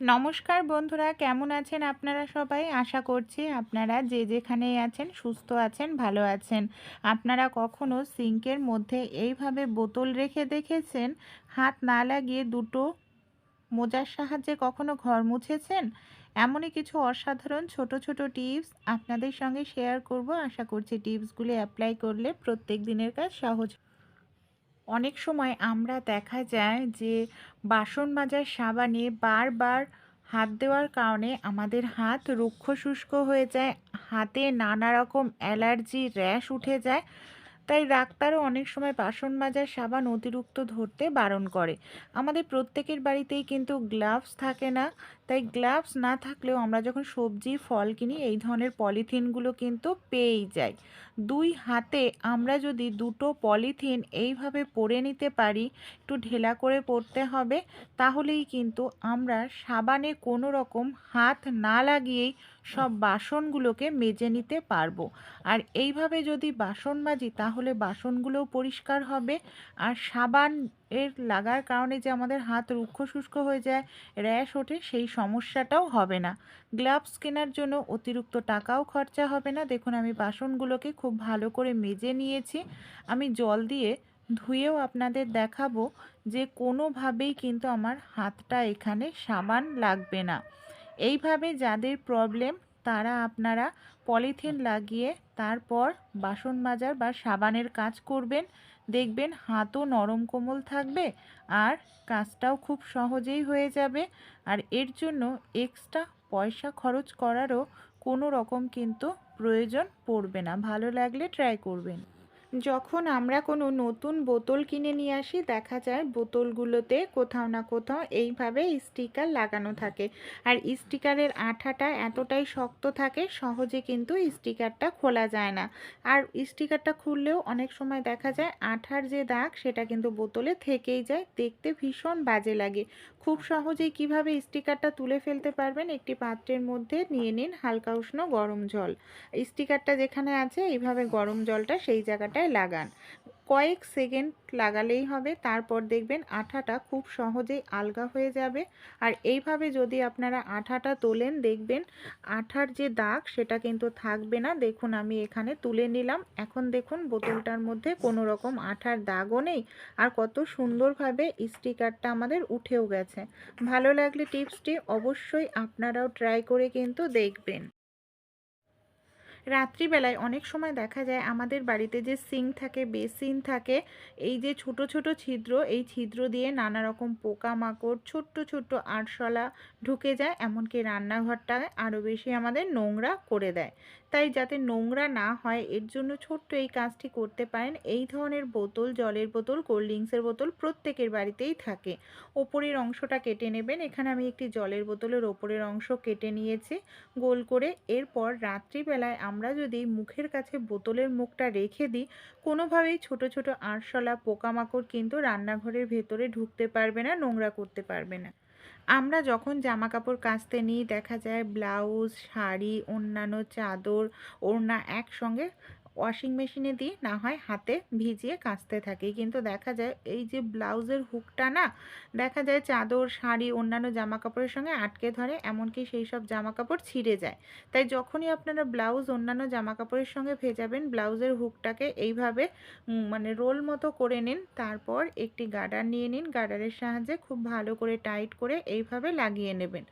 নমস্কার বন্ধুরা, কেমন আছেন আপনারা সবাই? আশা করছি আপনারা যে যেখানেই আছেন সুস্থ আছেন, ভালো আছেন। আপনারা কখনো সিঙ্কের মধ্যে এইভাবে বোতল রেখে দেখেছেন? হাত না লাগিয়ে দুটো মোজার সাহায্যে কখনো ঘর মুছেছেন? এমনই কিছু অসাধারণ ছোট ছোট টিপস আপনাদের সঙ্গে শেয়ার করব। আশা করছি টিপসগুলি অ্যাপ্লাই করলে প্রত্যেক দিনের কাজ সহজ অনেক সময় আমরা দেখা যায় যে বাসন মাজার সাবানে বারবার হাত দেওয়ার কারণে আমাদের হাত রুক্ষ শুষ্ক হয়ে যায়, হাতে নানা রকম অ্যালার্জি, র্যাশ উঠে যায়। তাই ডাক্তারও অনেক সময় বাসন মাজার সাবান অতিরিক্ত ধরতে বারণ করে। আমাদের প্রত্যেকের বাড়িতেই কিন্তু গ্লাভস থাকে না। তাই গ্লাভস না থাকলেও আমরা যখন সবজি, ফল কিনি, এই ধরনের পলিথিনগুলো কিন্তু পেয়েই যাই। দুই হাতে আমরা যদি দুটো পলিথিন এইভাবে পরে নিতে পারি, একটু ঢেলা করে পড়তে হবে, তাহলেই কিন্তু আমরা সাবানে কোনো রকম হাত না লাগিয়েই সব বাসনগুলোকে মেজে নিতে পারব। আর এইভাবে যদি বাসন মাজি, তাহলে বাসনগুলোও পরিষ্কার হবে। আর সাবান এর লাগার কারণে যে আমাদের হাত রুক্ষ শুষ্ক হয়ে যায়, র্যাশ ওঠে, সেই সমস্যাটাও হবে না। গ্লাভস কেনার জন্য অতিরিক্ত টাকাও খরচা হবে না। দেখুন, আমি বাসনগুলোকে খুব ভালো করে মেজে নিয়েছি। আমি জল দিয়ে ধুয়েও আপনাদের দেখাবো যে কোনোভাবেই কিন্তু আমার হাতটা এখানে সাবান লাগবে না। এইভাবে যাদের প্রবলেম, তারা আপনারা পলিথিন লাগিয়ে তারপর বাসন মাজার বা সাবানের কাজ করবেন। দেখবেন হাতও নরম কোমল থাকবে আর কাজটাও খুব সহজেই হয়ে যাবে। আর এর জন্য এক্সট্রা পয়সা খরচ করারও কোনো রকম কিন্তু প্রয়োজন পড়বে না। ভালো লাগলে ট্রাই করবেন। যখন আমরা কোনো নতুন বোতল কিনে নিয়ে আসি, দেখা যায় বোতলগুলোতে কোথাও না কোথাও এইভাবে স্টিকার লাগানো থাকে। আর স্টিকারের আঠাটা এতটাই শক্ত থাকে, সহজে কিন্তু স্টিকারটা খোলা যায় না। আর স্টিকারটা খুললেও অনেক সময় দেখা যায় আঠার যে দাগ, সেটা কিন্তু বোতলে থেকেই যায়। দেখতে ভীষণ বাজে লাগে। খুব সহজেই কীভাবে স্টিকারটা তুলে ফেলতে পারবেন, একটি পাত্রের মধ্যে নিয়ে নিন হালকা উষ্ণ গরম জল। স্টিকারটা যেখানে আছে, এইভাবে গরম জলটা সেই জায়গাটায় লাগান। কয়েক সেকেন্ড লাগালেই হবে, তারপর দেখবেন আঠাটা খুব সহজেই আলগা হয়ে যাবে। আর এইভাবে যদি আপনারা আঠাটা তোলেন, দেখবেন আঠার যে দাগ সেটা কিন্তু থাকবে না। দেখুন, আমি এখানে তুলে নিলাম। এখন দেখুন, বোতলটার মধ্যে কোনো রকম আঠার দাগও নেই। আর কত সুন্দরভাবে স্টিকারটা আমাদের উঠেও গেছে। ভালো লাগলে টিপসটি অবশ্যই আপনারাও ট্রাই করে কিন্তু দেখবেন। রাত্রিবেলায় অনেক সময় দেখা যায় আমাদের বাড়িতে যে সিঙ্ক থাকে বেসিন থাকে, এই যে ছোট ছোট ছিদ্র, এই ছিদ্র দিয়ে নানা রকম পোকামাকড়, ছোট্ট ছোট্ট আরশলা ঢুকে যায়। এমনকি রান্নাঘরটা আরও বেশি আমাদের নোংরা করে দেয়। তাই যাতে নোংরা না হয়, এর জন্য ছোট্ট এই কাজটি করতে পারেন। এই ধরনের বোতল, জলের বোতল, কোল্ড ড্রিঙ্কসের বোতল প্রত্যেকের বাড়িতেই থাকে। ওপরের অংশটা কেটে নেবেন। এখানে আমি একটি জলের বোতলের ওপরের অংশ কেটে নিয়েছি গোল করে। এরপর রাত্রিবেলায় আমরা যদি মুখের কাছে বোতলের মুখটা রেখে দিই, কোনোভাবেই ছোট ছোট আরশলা, পোকামাকড় কিন্তু রান্নাঘরের ভেতরে ঢুকতে পারবে না, নোংরা করতে পারবে না। আমরা যখন জামা কাপড় কাচতে নিই দেখা যায় ব্লাউজ শাড়ি অন্যান্য চাদর ওড়না একসঙ্গে ওয়াশিং মেশিনে দিই, না হয় হাতে ভিজিয়ে কাচতে থাকি। কিন্তু দেখা যায় এই যে ব্লাউজের হুকটা না, দেখা যায় চাদর, শাড়ি, অন্যান্য জামা কাপড়ের সঙ্গে আটকে ধরে, এমনকি সেই সব জামা কাপড় ছিঁড়ে যায়। তাই যখনই আপনারা ব্লাউজ, অন্যান্য জামা কাপড়ের সঙ্গে ভেজাবেন, ব্লাউজের হুকটাকে এইভাবে মানে রোল মতো করে নিন। তারপর একটি গার্ডার নিয়ে নিন। গার্ডারের সাহায্যে খুব ভালো করে টাইট করে এইভাবে লাগিয়ে নেবেন।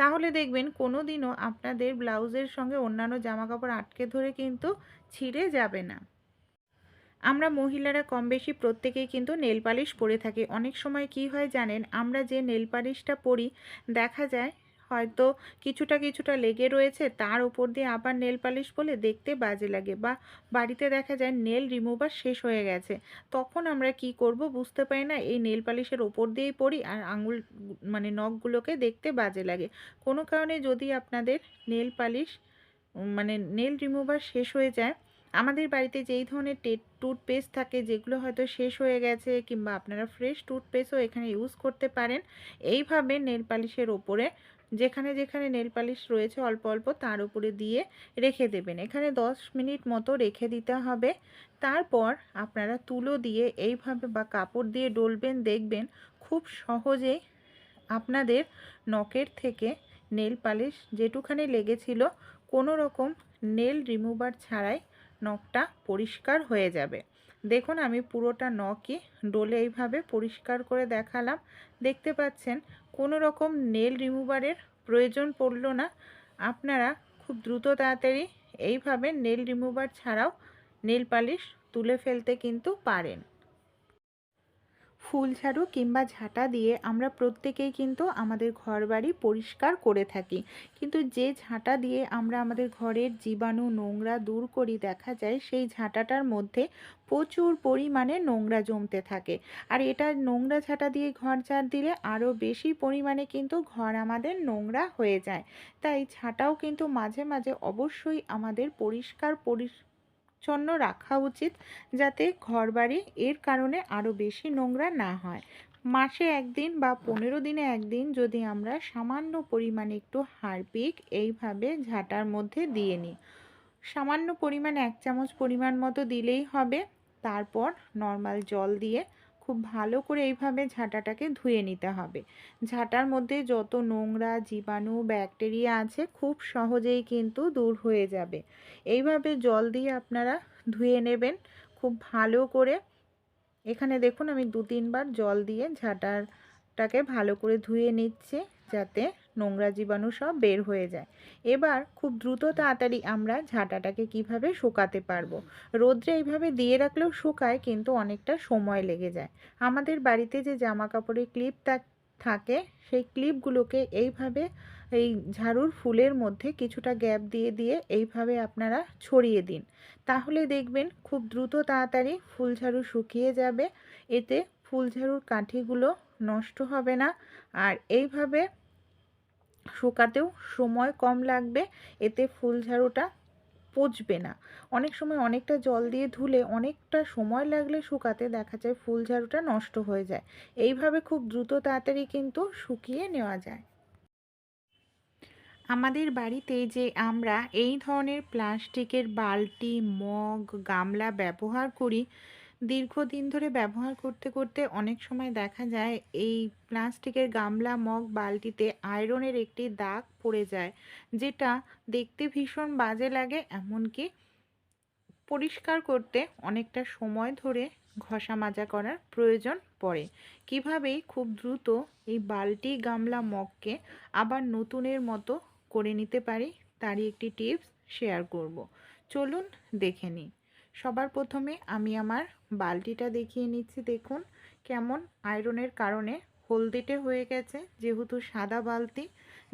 তাহলে দেখবেন কোনো দিনও আপনাদের ব্লাউজের সঙ্গে অন্যান্য জামা কাপড় আটকে ধরে কিন্তু ছিঁড়ে যাবে না। আমরা মহিলারা কম বেশি প্রত্যেকেই কিন্তু নেল পালিশ পরে থাকি। অনেক সময় কি হয় জানেন, আমরা যে নেল পালিশটা পরি, দেখা যায় হয়তো কিছুটা কিছুটা লেগে রয়েছে, তার উপর দিয়ে আবার নেল পালিশ বলে দেখতে বাজে লাগে বা বাড়িতে দেখা যায় নেল রিমুভার শেষ হয়ে গেছে। তখন আমরা কি করব বুঝতে পারি না, এই নেল পালিশের ওপর দিয়েই পড়ি আর আঙুল মানে নখগুলোকে দেখতে বাজে লাগে। কোনো কারণে যদি আপনাদের নেল পালিশ মানে নেল রিমুভার শেষ হয়ে যায়। আমাদের বাড়িতে যেই ধরনের টুথপেস্ট থাকে, যেগুলো হয়তো শেষ হয়ে গেছে কিংবা আপনারা ফ্রেশ টুথপেস্টও এখানে ইউজ করতে পারেন। এইভাবে নেল পালিশের ওপরে, যেখানে যেখানে নেল পালিশ রয়েছে অল্প অল্প, তার উপরে দিয়ে রেখে দেবেন। এখানে 10 মিনিট মতো রেখে দিতে হবে। তারপর আপনারা তুলো দিয়ে এইভাবে বা কাপড় দিয়ে ডলবেন, দেখবেন খুব সহজেই আপনাদের নখের থেকে নেল পালিশ যেটুখানি লেগেছিল কোনো রকম নেল রিমুভার ছাড়াই নখটা পরিষ্কার হয়ে যাবে। দেখুন আমি পুরোটা নখই ডোলে এইভাবে পরিষ্কার করে দেখালাম। দেখতে পাচ্ছেন কোনো রকম নেল রিমুভারের প্রয়োজন পড়ল না। আপনারা খুব দ্রুত তাড়াতাড়ি এইভাবে নেল রিমুভার ছাড়াও নেল পালিশ তুলে ফেলতে কিন্তু পারেন। ফুল ঝাড়ু কিংবা ঝাঁটা দিয়ে আমরা প্রত্যেকেই কিন্তু আমাদের ঘরবাড়ি পরিষ্কার করে থাকি। কিন্তু যে ঝাঁটা দিয়ে আমরা আমাদের ঘরের জীবাণু নোংরা দূর করি দেখা যায়, সেই ঝাঁটাটার মধ্যে প্রচুর পরিমাণে নোংরা জমতে থাকে। আর এটা নোংরা ঝাঁটা দিয়ে ঘর ঝাড় দিলে আরও বেশি পরিমাণে কিন্তু ঘর আমাদের নোংরা হয়ে যায়। তাই ঝাঁটাও কিন্তু মাঝে মাঝে অবশ্যই আমাদের পরিষ্কার পরিষ্কার পরিচ্ছন্ন রাখা উচিত যাতে ঘরবাড়ি এর কারণে আরও বেশি নোংরা না হয়। মাসে একদিন বা পনেরো দিনে একদিন যদি আমরা সামান্য পরিমাণে একটু হারপিক এইভাবে ঝাঁটার মধ্যে দিয়ে নিই। সামান্য পরিমাণ এক চামচ পরিমাণ মতো দিলেই হবে। তারপর নর্মাল জল দিয়ে খুব ভালো করে এইভাবে ঝাঁটাটাকে ধুয়ে নিতে হবে। ঝাঁটার মধ্যে যত নোংরা জীবাণু, ব্যাকটেরিয়া আছে খুব সহজেই কিন্তু দূর হয়ে যাবে। এইভাবে জল দিয়ে আপনারা ধুয়ে নেবেন। খুব ভালো করে। এখানে দেখুন আমি দু তিনবার জল দিয়ে ঝাঁটারটাকে ভালো করে ধুয়ে নিচ্ছে যাতে নোংরা জীবাণু সব বের হয়ে যায়। এবার খুব দ্রুত তাড়াতাড়ি আমরা ঝাঁটাটাকে কীভাবে শুকাতে পারব? রোদ্রে এইভাবে দিয়ে রাখলেও শুকায়, কিন্তু অনেকটা সময় লেগে যায়। আমাদের বাড়িতে যে জামা কাপড়ের ক্লিপ থাকে, সেই ক্লিপগুলোকে এইভাবে এই ঝাড়ুর ফুলের মধ্যে কিছুটা গ্যাপ দিয়ে দিয়ে এইভাবে আপনারা ছড়িয়ে দিন। তাহলে দেখবেন খুব দ্রুত তাড়াতাড়ি ফুল ঝাড়ু শুকিয়ে যাবে। এতে ফুল ঝাড়ুর কাঠিগুলো নষ্ট হবে না। আর এইভাবে শুকাতেও সময় কম লাগবে, এতে ফুল ঝাড়ুটা পচবে না। অনেক সময় অনেকটা জল দিয়ে ধুলে অনেকটা সময় লাগলে শুকাতে দেখা যায় ফুল ঝাড়ুটা নষ্ট হয়ে যায়। এইভাবে খুব দ্রুত তাড়াতাড়ি কিন্তু শুকিয়ে নেওয়া যায়। আমাদের বাড়িতে যে আমরা এই ধরনের প্লাস্টিকের বালতি, মগ, গামলা ব্যবহার করি দীর্ঘদিন ধরে ব্যবহার করতে করতে অনেক সময় দেখা যায় এই প্লাস্টিকের গামলা, মগ, বালতিতে আয়রনের একটি দাগ পড়ে যায়, যেটা দেখতে ভীষণ বাজে লাগে, এমনকি পরিষ্কার করতে অনেকটা সময় ধরে ঘষা মাজা করার প্রয়োজন পড়ে। কিভাবেই খুব দ্রুত এই বালতি, গামলা, মগকে আবার নতুনের মতো করে নিতে পারি, তারই একটি টিপস শেয়ার করব। চলুন দেখে নিই। সবার প্রথমে আমি আমার বালতিটা দেখিয়ে নিচ্ছি, দেখুন কেমন আয়রনের কারণে হলদেটে হয়ে গেছে, যেহেতু সাদা বালতি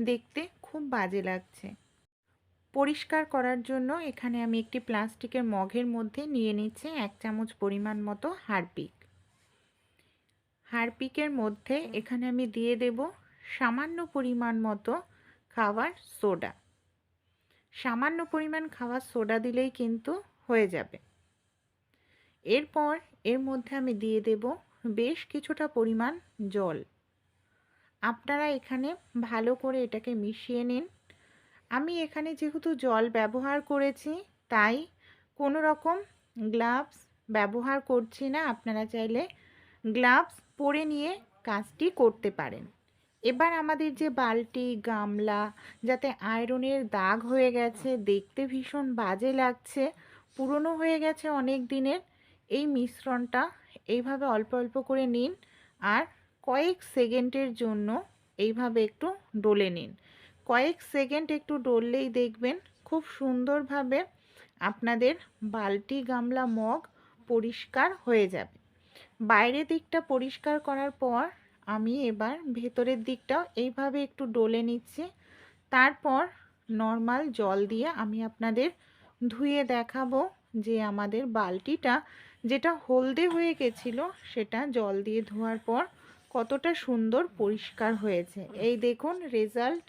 দেখতে খুব বাজে লাগছে। পরিষ্কার করার জন্য এখানে আমি একটি প্লাস্টিকের মগের মধ্যে নিয়ে নিচ্ছি এক চামচ পরিমাণ মতো হারপিক। হারপিকের মধ্যে এখানে আমি দিয়ে দেব সামান্য পরিমাণ মতো খাবার সোডা। সামান্য পরিমাণ খাবার সোডা দিলেই কিন্তু হয়ে যাবে। এরপর এর মধ্যে আমি দিয়ে দেব বেশ কিছুটা পরিমাণ জল। আপনারা এখানে ভালো করে এটাকে মিশিয়ে নিন। আমি এখানে যেহেতু জল ব্যবহার করেছি, তাই কোনো রকম গ্লাভস ব্যবহার করছি না। আপনারা চাইলে গ্লাভস পরে নিয়ে কাজটি করতে পারেন। এবার আমাদের যে বালতি, গামলা, যাতে আয়রনের দাগ হয়ে গেছে, দেখতে ভীষণ বাজে লাগছে। পুরনো হয়ে গেছে অনেক দিনের। এই মিশ্রণটা এইভাবে অল্প অল্প করে নিন আর কয়েক সেকেন্ডের জন্য এইভাবে একটু ডলে নিন। কয়েক সেকেন্ড একটু ডললেই দেখবেন খুব সুন্দরভাবে আপনাদের বালতি গামলা মগ পরিষ্কার হয়ে যাবে। বাইরের দিকটা পরিষ্কার করার পর আমি এবার ভেতরের দিকটাও এইভাবে একটু ডলে নিচ্ছি। তারপর নর্মাল জল দিয়ে আমি আপনাদের ধুয়ে দেখাবো যে আমাদের বালতিটা যেটা হলদে হয়ে গেছিল, সেটা জল দিয়ে ধোয়ার পর কতটা সুন্দর পরিষ্কার হয়েছে। এই দেখুন রেজাল্ট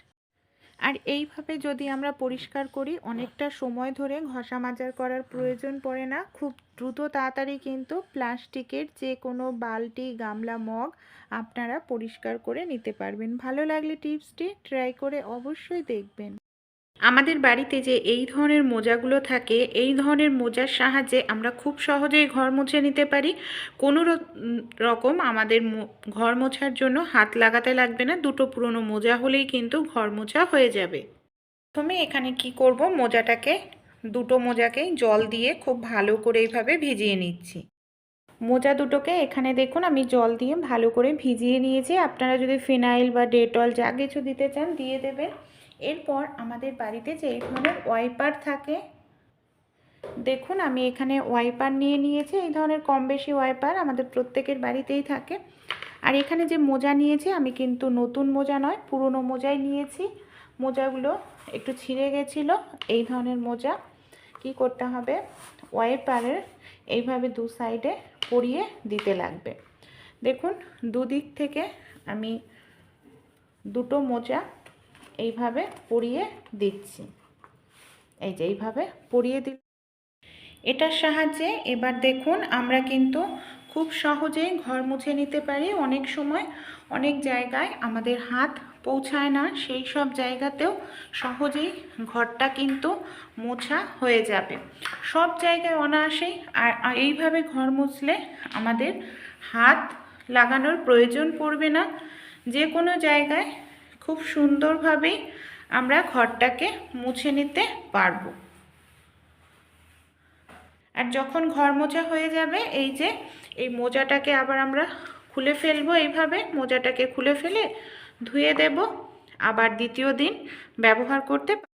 আর এইভাবে যদি আমরা পরিষ্কার করি, অনেকটা সময় ধরে ঘষা মাজার করার প্রয়োজন পড়ে না। খুব দ্রুত তাড়াতাড়ি কিন্তু প্লাস্টিকের যে কোনো বালতি, গামলা, মগ আপনারা পরিষ্কার করে নিতে পারবেন। ভালো লাগলে টিপসটি ট্রাই করে অবশ্যই দেখবেন। আমাদের বাড়িতে যে এই ধরনের মোজাগুলো থাকে, এই ধরনের মোজার সাহায্যে আমরা খুব সহজেই ঘর মুছে নিতে পারি। কোনো রকম আমাদের ঘর মোছার জন্য হাত লাগাতে লাগবে না। দুটো পুরনো মোজা হলেই কিন্তু ঘর মোছা হয়ে যাবে। প্রথমে এখানে কি করব? মোজাটাকে, দুটো মোজাকেই জল দিয়ে খুব ভালো করে এইভাবে ভিজিয়ে নিচ্ছি। মোজা দুটোকে এখানে দেখুন, আমি জল দিয়ে ভালো করে ভিজিয়ে নিয়েছি। আপনারা যদি ফিনাইল বা ডেটল যা কিছু দিতে চান দিয়ে দেবেন। এরপর আমাদের বাড়িতে যে এই ধরনের ওয়াইপার থাকে, দেখুন আমি এখানে ওয়াইপার নিয়ে নিয়েছি, এই ধরনের কম বেশি ওয়াইপার আমাদের প্রত্যেকের বাড়িতেই থাকে। আর এখানে যে মোজা নিয়েছি, আমি কিন্তু নতুন মোজা নয়, পুরনো মোজাই নিয়েছি। মোজাগুলো একটু ছিঁড়ে গেছিল, এই ধরনের মোজা। কি করতে হবে? ওয়াইপারের এইভাবে দু সাইডে পরিয়ে দিতে লাগবে। দেখুন, দুদিক থেকে আমি দুটো মোজা এইভাবে পরিয়ে দিচ্ছি। এই যে এইভাবে পরিয়ে দিল। এটার সাহায্যে এবার দেখুন আমরা কিন্তু খুব সহজেই ঘর মুছে নিতে পারি। অনেক সময় অনেক জায়গায় আমাদের হাত পৌঁছায় না, সেই সব জায়গাতেও সহজেই ঘরটা কিন্তু মোছা হয়ে যাবে। সব জায়গায় অনায়াসেই আর আর এইভাবে ঘর মুছলে আমাদের হাত লাগানোর প্রয়োজন পড়বে না। যে কোনো জায়গায় খুব সুন্দরভাবেই আমরা ঘরটাকে মুছে নিতে পারব। আর যখন ঘর মোছা হয়ে যাবে, এই যে, এই মোজাটাকে আবার আমরা খুলে ফেলব এইভাবে, মোজাটাকে খুলে ফেলে ধুয়ে দেব। আবার দ্বিতীয় দিন ব্যবহার করতে